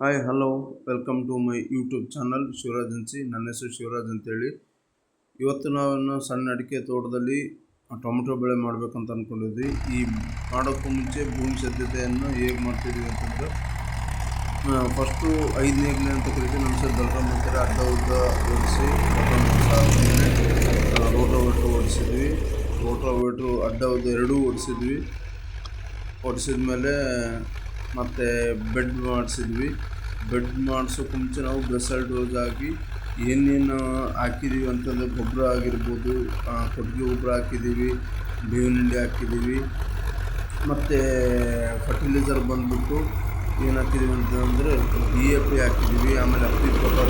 Hi hello welcome to my YouTube channel Shivaraj ಅನ್ಸಿ ನನ್ನ ಹೆಸರು ಶಿವರಾಜ್ ಅಂತೇಳಿ. ಇವತ್ತು ನಾವು ಸಣ್ಣ ಅಡಿಕೆ ತೋಟದಲ್ಲಿ ಟೊಮೆಟೊ ಬೆಳೆ ಮಾಡಬೇಕಂತ ಅಂದ್ಕೊಂಡಿದ್ವಿ ಈ ಮಾಡೋಕ್ಕೂ ಮುಂಚೆ ಭೂಮಿ ಸಿದ್ಧತೆಯನ್ನು ಹೇಗೆ ಮಾಡ್ತಿದ್ದೀವಿ ಅಂತಂದರೆ ಫಸ್ಟು ಐದನೇ ಅಂತ ಕರಿತೀವಿ. ನಮ್ಮ ಸರ್ ಅಂತಾರೆ ಅಡ್ಡ ಉದ್ದ ಓಡಿಸಿ ರೋಟೋವೇಟ್ರು ಓಡಿಸಿದ್ವಿ. ರೋಟೋವೇಟ್ರು ಅಡ್ಡ ಉದ್ದ ಎರಡೂ ಓಡಿಸಿದ್ವಿ. ಓಡಿಸಿದ ಮೇಲೆ ಮತ್ತು ಬೆಡ್ ಮಾಡಿಸಿದ್ವಿ. ಬೆಡ್ ಮಾಡಿಸೋಕೆ ಮುಂಚೆ ನಾವು ಬ್ರೆಸಲ್ ಡೋಸ್ ಆಗಿ ಏನೇನು ಹಾಕಿದ್ದೀವಿ ಅಂತಂದರೆ ಗೊಬ್ಬರ ಆಗಿರ್ಬೋದು ಕೊಟ್ಟಿಗೆ ಗೊಬ್ಬರ ಹಾಕಿದ್ದೀವಿ ಬೇವಿನ ಹಿಂಡಿ ಹಾಕಿದ್ದೀವಿ ಮತ್ತು ಫರ್ಟಿಲೈಸರ್ ಬಂದ್ಬಿಟ್ಟು ಏನು ಹಾಕಿದ್ದೀವಿ ಅಂತಂದರೆ ಡಿ ಎ ಪಿ ಹಾಕಿದ್ದೀವಿ ಆಮೇಲೆ ಹತ್ತಿ ಪ್ರಕಾರ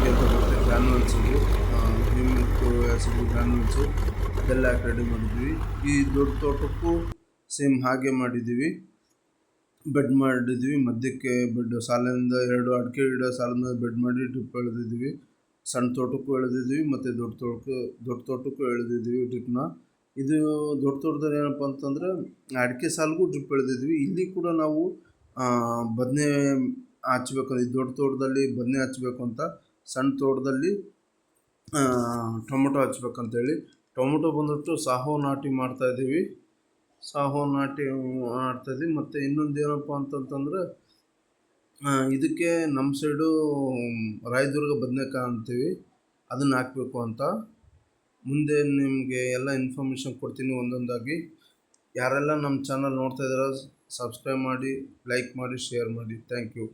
ಅಂತ ಬರುತ್ತೆ ಗ್ರಾನ್ಯೂಲ್ಸಿಗೆ ಗ್ರಾನ್ಯೂಲ್ಸು ಅದೆಲ್ಲ ಹಾಕಿ ರೆಡಿ ಮಾಡಿದ್ವಿ. ಈ ದೊಡ್ಡ ತೋಟಕ್ಕೂ ಸೇಮ್ ಹಾಗೆ ಮಾಡಿದ್ದೀವಿ. ಬೆಡ್ ಮಾಡಿದ್ವಿ ಮಧ್ಯಕ್ಕೆ ಬೆಡ್ ಸಾಲಿಂದ ಎರಡು ಅಡಿಕೆ ಗಿಡ ಸಾಲಿಂದ ಬೆಡ್ ಮಾಡಿ ಡ್ರಿಪ್ ಎಳೆದಿದ್ವಿ ಸಣ್ಣ ತೋಟಕ್ಕೂ ಎಳೆದಿದ್ವಿ ಮತ್ತು ದೊಡ್ಡ ತೋಟಕ್ಕೆ, ದೊಡ್ಡ ತೋಟಕ್ಕೂ ಎಳೆದಿದ್ವಿ ಟ್ರಿಪ್ನ ಇದು ದೊಡ್ಡ ತೋಟದಲ್ಲಿ ಏನಪ್ಪ ಅಂತಂದರೆ ಅಡಿಕೆ ಸಾಲಿಗೂ ಡ್ರಿಪ್ ಎಳೆದಿದ್ವಿ ಇಲ್ಲಿ ಕೂಡ ನಾವು ಬದನೆ ಹಚ್ಬೇಕು ಈ ದೊಡ್ಡ ತೋಟದಲ್ಲಿ ಬದನೆ ಹಚ್ಬೇಕು ಅಂತ, ಸಣ್ಣ ತೋಟದಲ್ಲಿ ಟೊಮೊಟೊ ಹಚ್ಬೇಕಂತೇಳಿ ಟೊಮೊಟೊ ಬಂದ್ಬಿಟ್ಟು ಸಾಹೋ ನಾಟಿ ಮಾಡ್ತಾಯಿದ್ದೀವಿ ಸಾಹೋ ನಾಟಿ ಆಡ್ತಾಯಿದ್ವಿ ಮತ್ತು ಇನ್ನೊಂದು ಏನಪ್ಪ ಅಂತಂತಂದರೆ ಇದಕ್ಕೆ ನಮ್ಮ ಸೈಡು ರಾಯದುರ್ಗ ಬದನೇಕಾಯಿ ಅಂತೀವಿ. ಅದನ್ನು ಹಾಕಬೇಕು ಅಂತ. ಮುಂದೆ ನಿಮಗೆ ಎಲ್ಲ ಇನ್ಫಾರ್ಮೇಷನ್ ಕೊಡ್ತೀನಿ ಒಂದೊಂದಾಗಿ. ಯಾರೆಲ್ಲ ನಮ್ಮ ಚಾನಲ್ ನೋಡ್ತಾ ಇದ್ದೀರ, ಸಬ್ಸ್ಕ್ರೈಬ್ ಮಾಡಿ, ಲೈಕ್ ಮಾಡಿ, ಶೇರ್ ಮಾಡಿ. Thank you.